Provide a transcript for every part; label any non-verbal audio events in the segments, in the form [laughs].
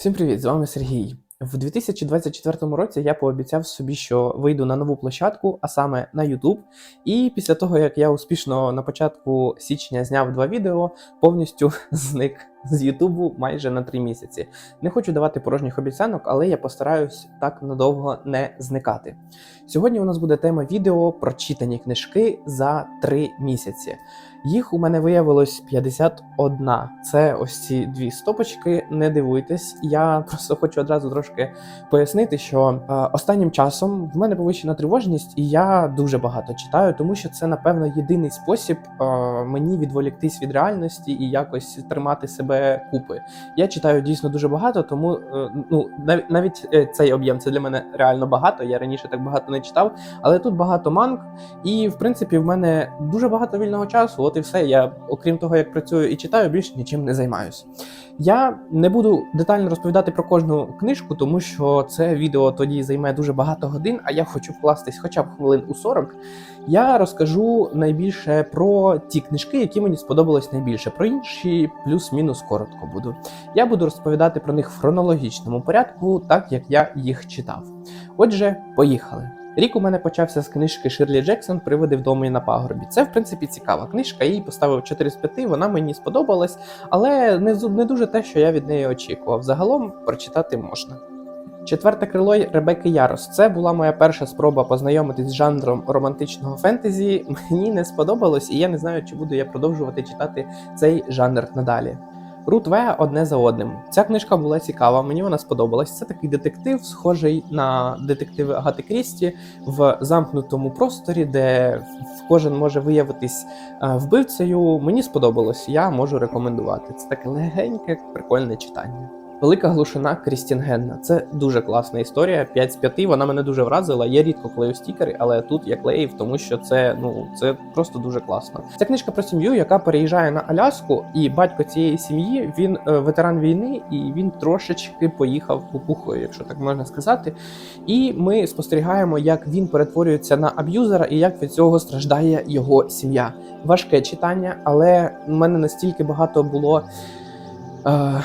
Всім привіт! З вами Сергій. В 2024 році я пообіцяв собі, що вийду на нову площадку, а саме на YouTube. І після того, як я успішно на початку січня зняв два відео, повністю [laughs] зник з Ютубу майже на три місяці. Не хочу давати порожніх обіцянок, але я постараюсь так надовго не зникати. Сьогодні у нас буде тема відео про читані книжки за три місяці. Їх у мене виявилось 51. Це ось ці дві стопочки. Не дивуйтесь. Я просто хочу одразу трошки пояснити, що е, останнім часом в мене повищена тривожність, і я дуже багато читаю, тому що це напевно єдиний спосіб е, мені відволіктись від реальності і якось тримати себе купи. Я читаю дійсно дуже багато, тому е, ну навіть навіть е, цей об'єм це для мене реально багато. Я раніше так багато не читав, але тут багато манг, і в принципі в мене дуже багато вільного часу. От і все. Я, окрім того, як працюю і читаю, більше нічим не займаюся. Я не буду детально розповідати про кожну книжку, тому що це відео тоді займе дуже багато годин, а я хочу вкластись хоча б хвилин у 40. Я розкажу найбільше про ті книжки, які мені сподобались найбільше. Про інші плюс-мінус коротко буду. Я буду розповідати про них в хронологічному порядку, так як я їх читав. Отже, поїхали. Рік у мене почався з книжки Ширлі Джексон Приводи вдома і на пагорбі. Це, в принципі, цікава книжка. Я їй поставив 4 з 5, вона мені сподобалась, але не, не дуже те, що я від неї очікував. Загалом прочитати можна. Четверте крило Ребекки Ярос. Це була моя перша спроба познайомитись з жанром романтичного фентезі. Мені не сподобалось, і я не знаю, чи буду я продовжувати читати цей жанр надалі. Рут Веа одне за одним. Ця книжка була цікава, мені вона сподобалась. Це такий детектив, схожий на детективи Агати Крісті в замкнутому просторі, де кожен може виявитись е, вбивцею. Мені сподобалось, я можу рекомендувати. Це таке легеньке, прикольне читання. Велика глушина Крістін Генна. Це дуже класна історія. 5 з 5, вона мене дуже вразила. Я рідко клею стікери, але тут я клеїв, тому що це ну це просто дуже класно. Це книжка про сім'ю, яка переїжджає на Аляску, і батько цієї сім'ї він е, ветеран війни, і він трошечки поїхав кукухою, якщо так можна сказати. І ми спостерігаємо, як він перетворюється на аб'юзера і як від цього страждає його сім'я. Важке читання, але в мене настільки багато було. Е,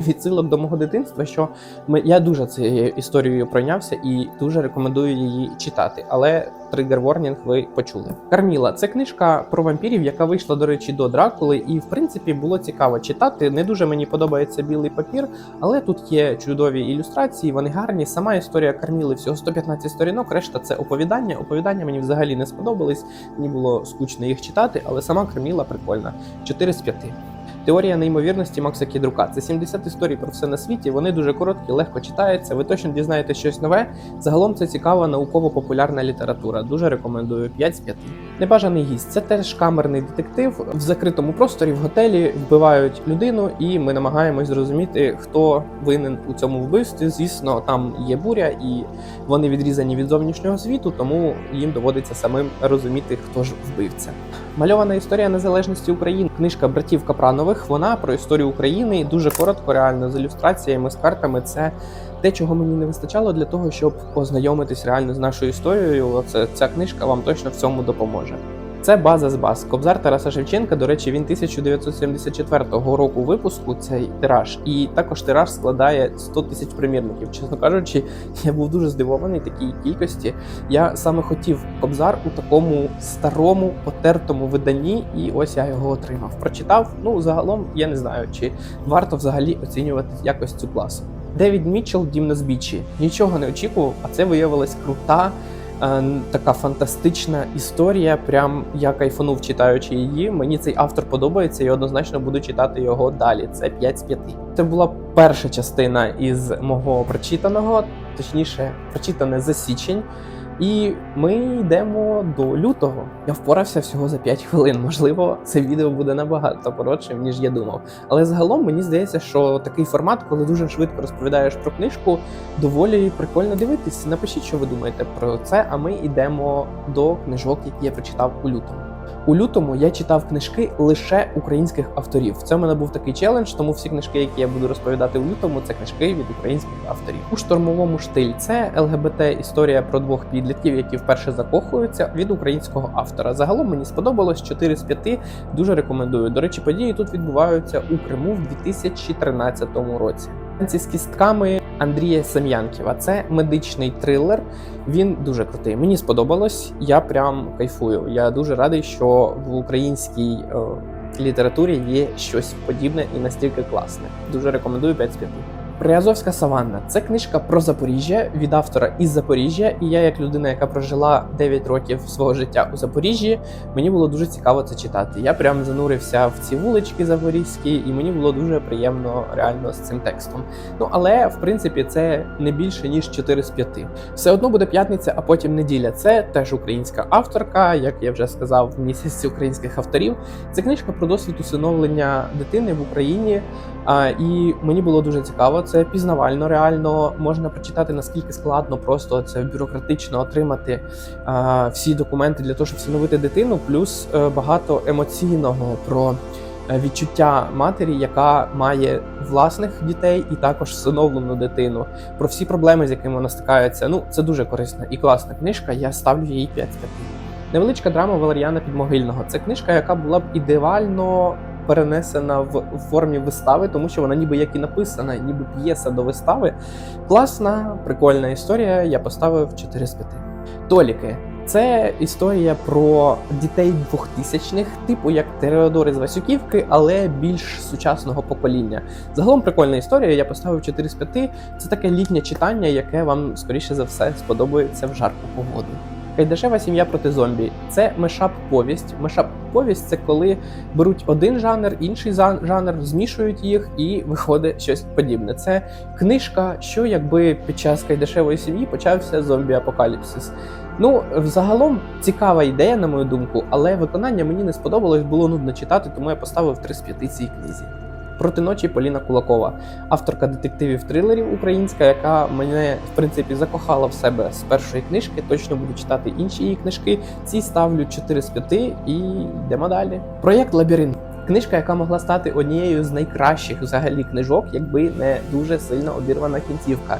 відсилок до мого дитинства, що ми, я дуже цією історією пройнявся і дуже рекомендую її читати. Але тригер ворнінг ви почули. Карміла це книжка про вампірів, яка вийшла, до речі, до Дракули, і в принципі було цікаво читати. Не дуже мені подобається білий папір, але тут є чудові ілюстрації, вони гарні. Сама історія Карміли всього 115 сторінок. Решта це оповідання. Оповідання мені взагалі не сподобались. Мені було скучно їх читати, але сама Карміла прикольна. 4 з 5. Теорія неймовірності Макса Кідрука. Це 70 історій про все на світі. Вони дуже короткі, легко читаються. Ви точно дізнаєтесь щось нове. Загалом це цікава науково-популярна література. Дуже рекомендую 5 з 5. Небажаний гість. Це теж камерний детектив. В закритому просторі в готелі вбивають людину, і ми намагаємось зрозуміти, хто винен у цьому вбивстві. Звісно, там є буря, і вони відрізані від зовнішнього світу, тому їм доводиться самим розуміти, хто ж вбивця. Мальована історія незалежності України. Книжка братів Капранових. Вона про історію України і дуже коротко, реально з ілюстраціями, з картами. Це те, чого мені не вистачало для того, щоб познайомитись реально з нашою історією. Оце ця книжка вам точно в цьому допоможе. Це база з баз. Кобзар Тараса Шевченка. До речі, він 1974 року випуску цей тираж, і також тираж складає 100 тисяч примірників. Чесно кажучи, я був дуже здивований такій кількості. Я саме хотів Кобзар у такому старому потертому виданні, і ось я його отримав. Прочитав. Ну загалом я не знаю, чи варто взагалі оцінювати якось цю класу. Девід Мітчелл Дім на збіччі. Нічого не очікував, а це виявилась крута. Е, Така фантастична історія. Прям я кайфанув читаючи її. Мені цей автор подобається і однозначно буду читати його далі. Це 5 з 5. Це була перша частина із мого прочитаного, точніше, прочитане за січень. І ми йдемо до лютого. Я впорався всього за 5 хвилин. Можливо, це відео буде набагато коротшим, ніж я думав. Але загалом мені здається, що такий формат, коли дуже швидко розповідаєш про книжку, доволі прикольно дивитись. Напишіть, що ви думаєте про це. А ми йдемо до книжок, які я прочитав у лютому. У лютому я читав книжки лише українських авторів. Це в мене був такий челендж, тому всі книжки, які я буду розповідати у лютому, це книжки від українських авторів. У штурмовому штиль це ЛГБТ історія про двох підлітків, які вперше закохуються від українського автора. Загалом мені сподобалось 4 з 5, Дуже рекомендую. До речі, події тут відбуваються у Криму в 2013 році. Танці з кістками Андрія Сем'янківа. Це медичний трилер. Він дуже крутий. Мені сподобалось. Я прям кайфую. Я дуже радий, що в українській е, літературі є щось подібне і настільки класне. Дуже рекомендую 5 з 5. Приазовська саванна це книжка про Запоріжжя від автора із Запоріжжя. І я, як людина, яка прожила 9 років свого життя у Запоріжжі, мені було дуже цікаво це читати. Я прям занурився в ці вулички запорізькі, і мені було дуже приємно реально з цим текстом. Ну але в принципі це не більше ніж 4 з 5. Все одно буде п'ятниця, а потім неділя. Це теж українська авторка, як я вже сказав, в місяці українських авторів. Це книжка про досвід усиновлення дитини в Україні. А, і мені було дуже цікаво. Це пізнавально реально можна прочитати наскільки складно, просто це бюрократично отримати а, всі документи для того, щоб всиновити дитину, плюс е, багато емоційного про е, відчуття матері, яка має власних дітей і також всиновлену дитину, про всі проблеми, з якими вона стикається. Ну це дуже корисна і класна книжка. Я ставлю їй 5 з 5. Невеличка драма Валеріана Підмогильного. Це книжка, яка була б ідеально перенесена в формі вистави, тому що вона ніби як і написана, ніби п'єса до вистави. Класна, прикольна історія. Я поставив 4 з 5. Толіки. Це історія про дітей 2000-х, типу як Тереодори з Васюківки, але більш сучасного покоління. Загалом прикольна історія. Я поставив 4 з 5. Це таке літнє читання, яке вам скоріше за все сподобається в жарку погоду. Кайдашева сім'я проти зомбі це мешап повість. Мешап повість це коли беруть один жанр, інший жанр, змішують їх і виходить щось подібне. Це книжка, що якби під час кайдашевої сім'ї почався зомбі-апокаліпсис. Ну, взагалом цікава ідея, на мою думку, але виконання мені не сподобалось, було нудно читати, тому я поставив 3 з 5 цій книзі. Проти ночі Поліна Кулакова, авторка детективів трилерів українська, яка мене в принципі закохала в себе з першої книжки. Точно буду читати інші її книжки. Ці ставлю 4 з 5 і йдемо далі. Проєкт Лабіринт. Книжка, яка могла стати однією з найкращих взагалі книжок, якби не дуже сильно обірвана кінцівка.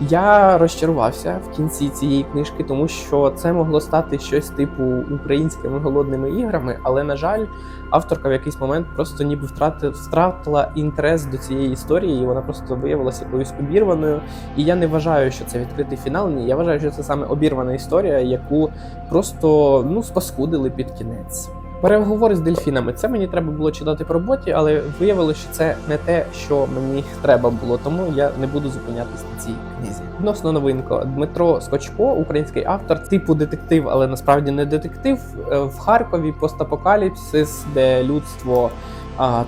Я розчарувався в кінці цієї книжки, тому що це могло стати щось типу українськими голодними іграми, але на жаль, авторка в якийсь момент просто ніби втрати, втратила інтерес до цієї історії, і вона просто виявилася якоюсь обірваною. І я не вважаю, що це відкритий фінал. Ні, я вважаю, що це саме обірвана історія, яку просто ну спаскудили під кінець. Переговори з дельфінами. Це мені треба було читати по роботі, але виявилося, що це не те, що мені треба було, тому я не буду зупинятись на цій книзі. Відносно новинка Дмитро Скочко, український автор, типу детектив, але насправді не детектив. Е, В Харкові постапокаліпсис, де людство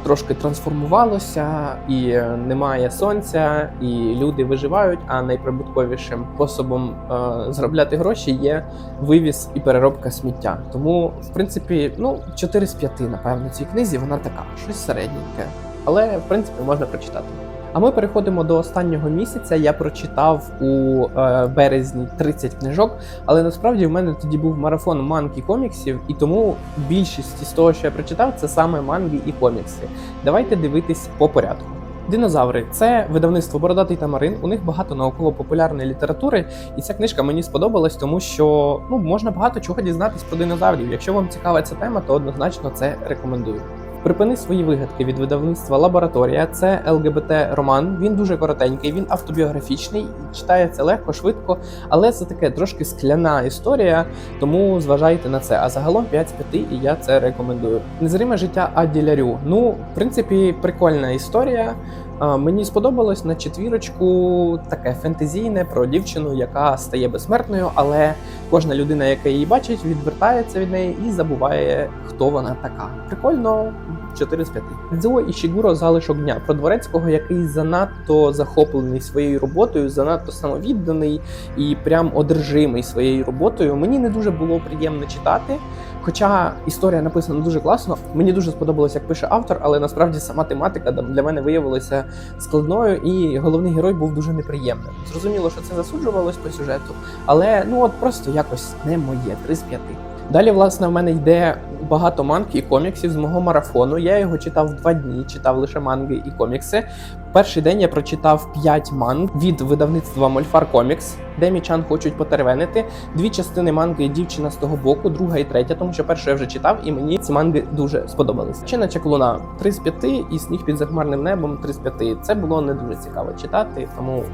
трошки трансформувалося, і е, немає сонця, і люди виживають. А найприбутковішим способом е, заробляти гроші є вивіз і переробка сміття. Тому, в принципі, ну 4 з 5, напевно, цій книзі вона така, щось середненьке, але в принципі можна прочитати. А ми переходимо до останнього місяця. Я прочитав у е, березні 30 книжок, але насправді в мене тоді був марафон манг і коміксів, і тому більшість із того, що я прочитав, це саме манги і комікси. Давайте дивитись по порядку. Динозаври це видавництво Бородатий Тамарин. У них багато науково-популярної літератури, і ця книжка мені сподобалась, тому що ну можна багато чого дізнатись про динозаврів. Якщо вам цікава ця тема, то однозначно це рекомендую. Припини свої вигадки від видавництва Лабораторія. Це ЛГБТ роман. Він дуже коротенький, він автобіографічний, читається легко, швидко, але це таке трошки скляна історія, тому зважайте на це. А загалом 5 з 5, і я це рекомендую. Незриме життя Аділярю. Ну, в принципі, прикольна історія. Мені сподобалось на четвірочку таке фентезійне про дівчину, яка стає безсмертною, але кожна людина, яка її бачить, відвертається від неї і забуває, хто вона така. Прикольно, 4 з 5. Дзо і Шігуро залишок дня про дворецького, який занадто захоплений своєю роботою, занадто самовідданий і прям одержимий своєю роботою. Мені не дуже було приємно читати. Хоча історія написана дуже класно, мені дуже сподобалось, як пише автор, але насправді сама тематика для мене виявилася складною, і головний герой був дуже неприємним. Зрозуміло, що це засуджувалось по сюжету, але ну от просто якось не моє три з 5. Далі, власне, в мене йде багато манг і коміксів з мого марафону. Я його читав два дні, читав лише манги і комікси. Перший день я прочитав 5 манг від видавництва Мольфар Комікс. Демі-чан хочуть потеревенити. Дві частини манги дівчина з того боку, друга і третя, тому що першу я вже читав, і мені ці манги дуже сподобались. Чина Чаклуна 3 з 5 і сніг під захмарним небом 3 з 5. Це було не дуже цікаво читати, тому.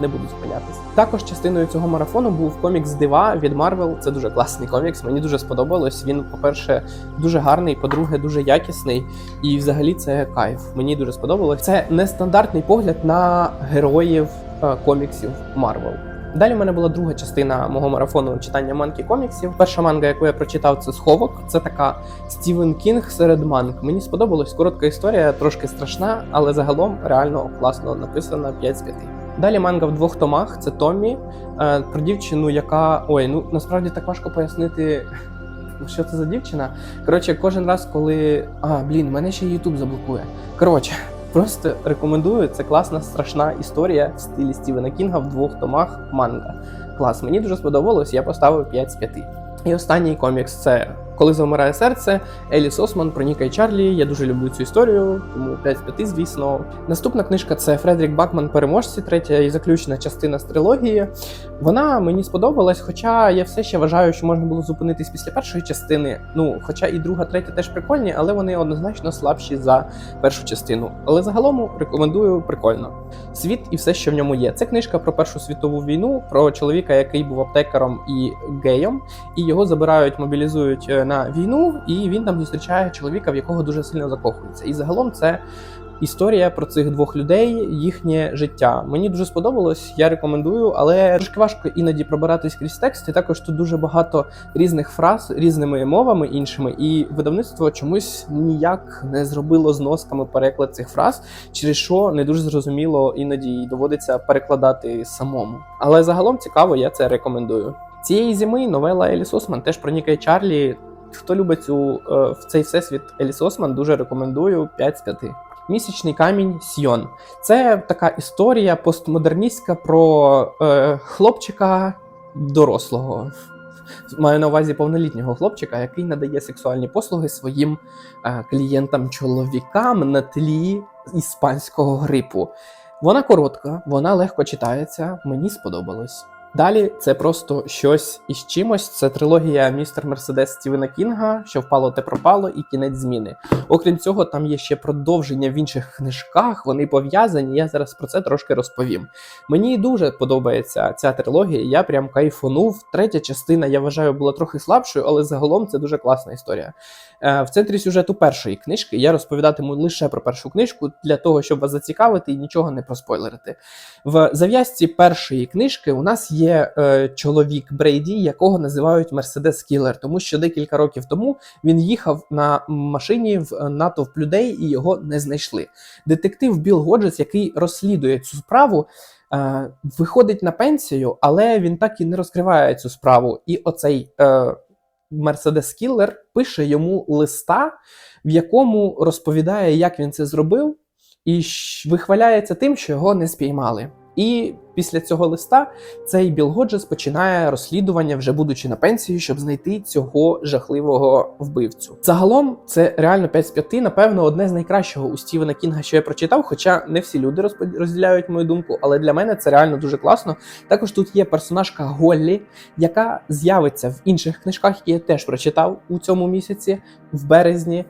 Не буду зупинятись. Також частиною цього марафону був комікс Дива від Marvel. Це дуже класний комікс. Мені дуже сподобалось. Він, по-перше, дуже гарний, по-друге, дуже якісний. І взагалі це кайф. Мені дуже сподобалось. Це нестандартний погляд на героїв е, коміксів Marvel. Далі в мене була друга частина мого марафону читання манки коміксів. Перша манга, яку я прочитав, це сховок. Це така Стівен Кінг серед манг. Мені сподобалось коротка історія, трошки страшна, але загалом реально класно написана 5 з 5. Далі манга в двох томах. Це Томмі е, про дівчину, яка ой, ну насправді так важко пояснити. [laughs] Що це за дівчина? Коротше, кожен раз, коли. А, блін, мене ще Ютуб заблокує. Коротше, [laughs] просто рекомендую. Це класна, страшна історія в стилі Стівена Кінга в двох томах манга. Клас, мені дуже сподобалось, я поставив 5 з 5. І останній комікс це Коли завмирає серце, Еліс Осман про Ніка і Чарлі. Я дуже люблю цю історію, тому 5 з 5, звісно. Наступна книжка це Фредерік Бакман Переможці, третя і заключна частина з трилогії. Вона мені сподобалась, хоча я все ще вважаю, що можна було зупинитись після першої частини. Ну, хоча і друга, третя теж прикольні, але вони однозначно слабші за першу частину. Але загалом рекомендую прикольно. Світ і все, що в ньому є. Це книжка про Першу світову війну, про чоловіка, який був аптекаром і геєм, і його забирають, мобілізують е, на війну, і він там зустрічає чоловіка, в якого дуже сильно закохується. І загалом це історія про цих двох людей, їхнє життя. Мені дуже сподобалось, я рекомендую, але трошки важко іноді пробиратись крізь текст. І також тут дуже багато різних фраз різними мовами іншими, і видавництво чомусь ніяк не зробило зносками переклад цих фраз, через що не дуже зрозуміло іноді доводиться перекладати самому. Але загалом цікаво, я це рекомендую. Цієї зими новела Еліс Осман теж про Ніка Чарлі. Хто любить цю е, в цей всесвіт Еліс Осман, дуже рекомендую 5 з 5. Місячний камінь Сьйон. Це така історія постмодерністська про е, хлопчика дорослого. Маю на увазі повнолітнього хлопчика, який надає сексуальні послуги своїм е, клієнтам-чоловікам на тлі іспанського грипу. Вона коротка, вона легко читається, мені сподобалось. Далі це просто щось із чимось. Це трилогія Містер Мерседес Стівена Кінга, що впало те пропало, і кінець зміни. Окрім цього, там є ще продовження в інших книжках. Вони пов'язані. Я зараз про це трошки розповім. Мені дуже подобається ця трилогія. Я прям кайфонув. Третя частина, я вважаю, була трохи слабшою, але загалом це дуже класна історія. Е, В центрі сюжету першої книжки я розповідатиму лише про першу книжку для того, щоб вас зацікавити і нічого не проспойлерити. В зав'язці першої книжки у нас є е, чоловік Брейді, якого називають Мерседес Кілер, тому що декілька років тому він їхав на машині в е, натовп людей і його не знайшли. Детектив Біл Годжес, який розслідує цю справу. Е, виходить на пенсію, але він так і не розкриває цю справу. І оцей Мерседес Кіллер пише йому листа, в якому розповідає, як він це зробив, і вихваляється тим, що його не спіймали. І після цього листа цей Біл Годжес починає розслідування, вже будучи на пенсії, щоб знайти цього жахливого вбивцю. Загалом це реально 5 з 5, напевно, одне з найкращого у Стівена Кінга, що я прочитав. Хоча не всі люди розділяють мою думку, але для мене це реально дуже класно. Також тут є персонажка Голлі, яка з'явиться в інших книжках, які я теж прочитав у цьому місяці, в березні.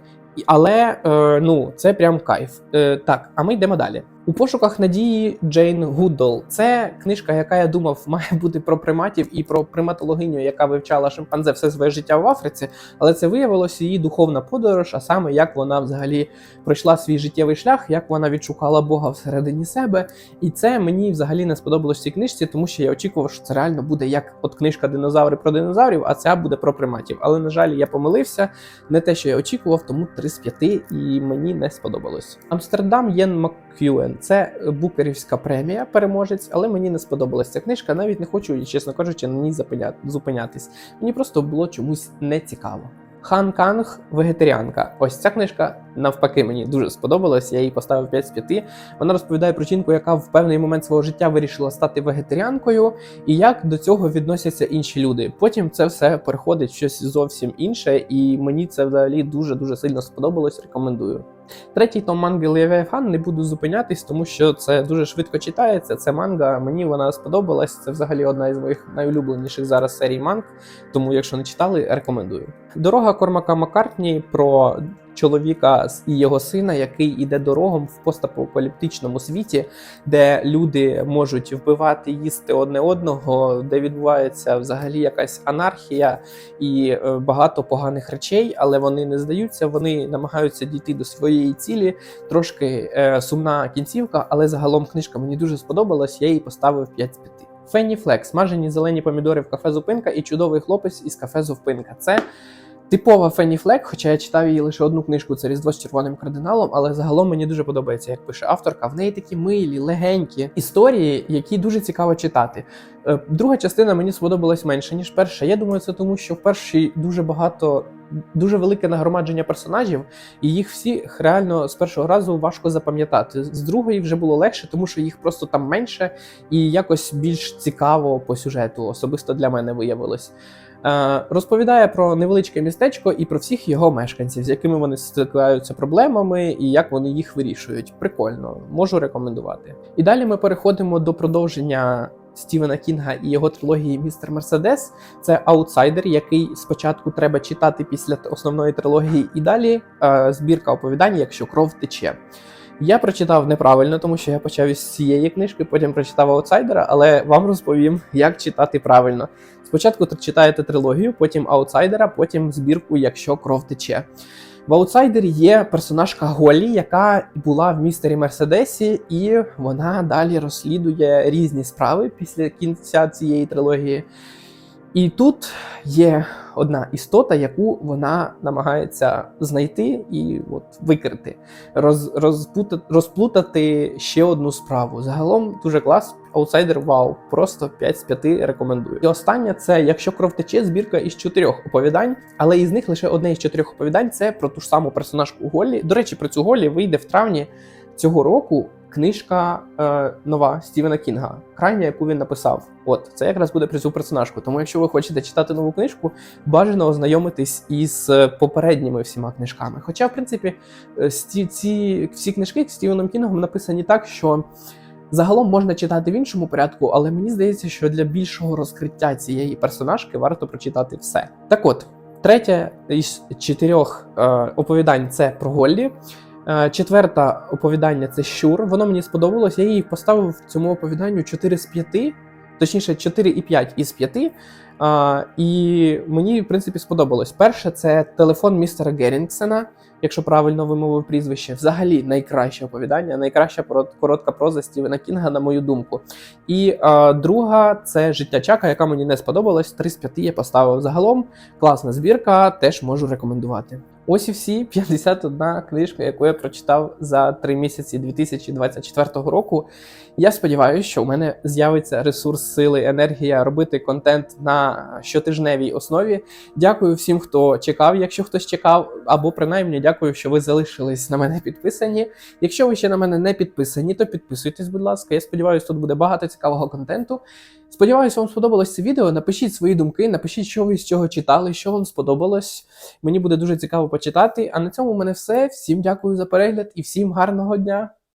Але е, ну це прям кайф. Е, так, а ми йдемо далі. У пошуках надії Джейн Гуддол. Це книжка, яка я думав має бути про приматів і про приматологиню, яка вивчала шимпанзе все своє життя в Африці. Але це виявилося її духовна подорож, а саме як вона взагалі пройшла свій життєвий шлях, як вона відшукала Бога всередині себе. І це мені взагалі не сподобалось цій книжці, тому що я очікував, що це реально буде як от книжка Динозаври про динозаврів, а ця буде про приматів. Але на жаль, я помилився. Не те, що я очікував, тому 3 з 5 і мені не сподобалось. Амстердам Єн Маккюен. Це букерівська премія, переможець, але мені не сподобалась ця книжка. Навіть не хочу, чесно кажучи, на ній зупинятись. Мені просто було чомусь не цікаво. Хан Канг вегетаріанка. Ось ця книжка навпаки мені дуже сподобалась. Я їй поставив 5 з 5. Вона розповідає про жінку, яка в певний момент свого життя вирішила стати вегетаріанкою, і як до цього відносяться інші люди. Потім це все переходить в щось зовсім інше, і мені це взагалі дуже дуже сильно сподобалось. Рекомендую. Третій том манги Левіафан не буду зупинятись, тому що це дуже швидко читається. Це манга, мені вона сподобалась. Це взагалі одна із моїх найулюбленіших зараз серій манг. Тому, якщо не читали, рекомендую. Дорога Кормака Маккартні про чоловіка і його сина, який іде дорогом в постапокаліптичному світі, де люди можуть вбивати, їсти одне одного, де відбувається взагалі якась анархія і е, багато поганих речей, але вони не здаються. Вони намагаються дійти до своєї цілі. Трошки е, сумна кінцівка, але загалом книжка мені дуже сподобалась. Я їй поставив 5 з 5. Фенні Флек, смажені зелені помідори в кафе Зупинка і чудовий хлопець із кафе Зупинка. Це типова Фенні Флек, хоча я читав її лише одну книжку це Різдво з червоним кардиналом, але загалом мені дуже подобається, як пише авторка. В неї такі милі, легенькі історії, які дуже цікаво читати. Е, Друга частина мені сподобалась менше, ніж перша. Я думаю, це тому, що в першій дуже багато. Дуже велике нагромадження персонажів, і їх всіх реально з першого разу важко запам'ятати. З другої вже було легше, тому що їх просто там менше і якось більш цікаво по сюжету, особисто для мене виявилось. Е, розповідає про невеличке містечко і про всіх його мешканців, з якими вони стикаються проблемами і як вони їх вирішують. Прикольно, можу рекомендувати. І далі ми переходимо до продовження. Стівена Кінга і його трилогії Містер Мерседес це аутсайдер, який спочатку треба читати після основної трилогії, і далі е, збірка оповідань, якщо кров тече. Я прочитав неправильно, тому що я почав із цієї книжки, потім прочитав аутсайдера, але вам розповім, як читати правильно. Спочатку читаєте трилогію, потім аутсайдера, потім збірку, якщо кров тече. В аутсайдері є персонажка Голі, яка була в містері Мерседесі, і вона далі розслідує різні справи після кінця цієї трилогії. І тут є одна істота, яку вона намагається знайти і от викрити, роз, розпутати, розплутати ще одну справу. Загалом дуже клас. Аутсайдер вау, просто 5 з 5 рекомендую. І останнє це якщо кров тече, збірка із чотирьох оповідань, але із них лише одне із чотирьох оповідань це про ту ж саму персонажку Голлі. До речі, про цю Голлі вийде в травні цього року. Книжка е, нова Стівена Кінга, крайня, яку він написав. От це якраз буде цю персонажку. Тому, якщо ви хочете читати нову книжку, бажано ознайомитись із е, попередніми всіма книжками. Хоча, в принципі, е, сті, ці всі книжки Стівеном Кінгом написані так, що загалом можна читати в іншому порядку, але мені здається, що для більшого розкриття цієї персонажки варто прочитати все. Так от, третє із чотирьох е, оповідань це про Голлі. Е, Четверте оповідання це Щур. Воно мені сподобалось. Я їй поставив цьому оповіданню 4 з 5, точніше 4,5 із 5. А, і мені, в принципі, сподобалось. Перше, це телефон містера Герінгсена, якщо правильно вимовив прізвище. Взагалі найкраще оповідання, найкраща коротка проза Стівена Кінга, на мою думку. І а, друга це життя Чака, яка мені не сподобалась. 3 з 5 я поставив загалом. Класна збірка, теж можу рекомендувати. Ось і всі 51 книжка, яку я прочитав за 3 місяці 2024 року. Я сподіваюся, що у мене з'явиться ресурс, сили, енергія робити контент на щотижневій основі. Дякую всім, хто чекав, якщо хтось чекав, або принаймні дякую, що ви залишились на мене підписані. Якщо ви ще на мене не підписані, то підписуйтесь, будь ласка. Я сподіваюся, тут буде багато цікавого контенту. Сподіваюся, вам сподобалось це відео. Напишіть свої думки, напишіть, що ви з цього читали, що вам сподобалось. Мені буде дуже цікаво почитати. А на цьому в мене все. Всім дякую за перегляд і всім гарного дня!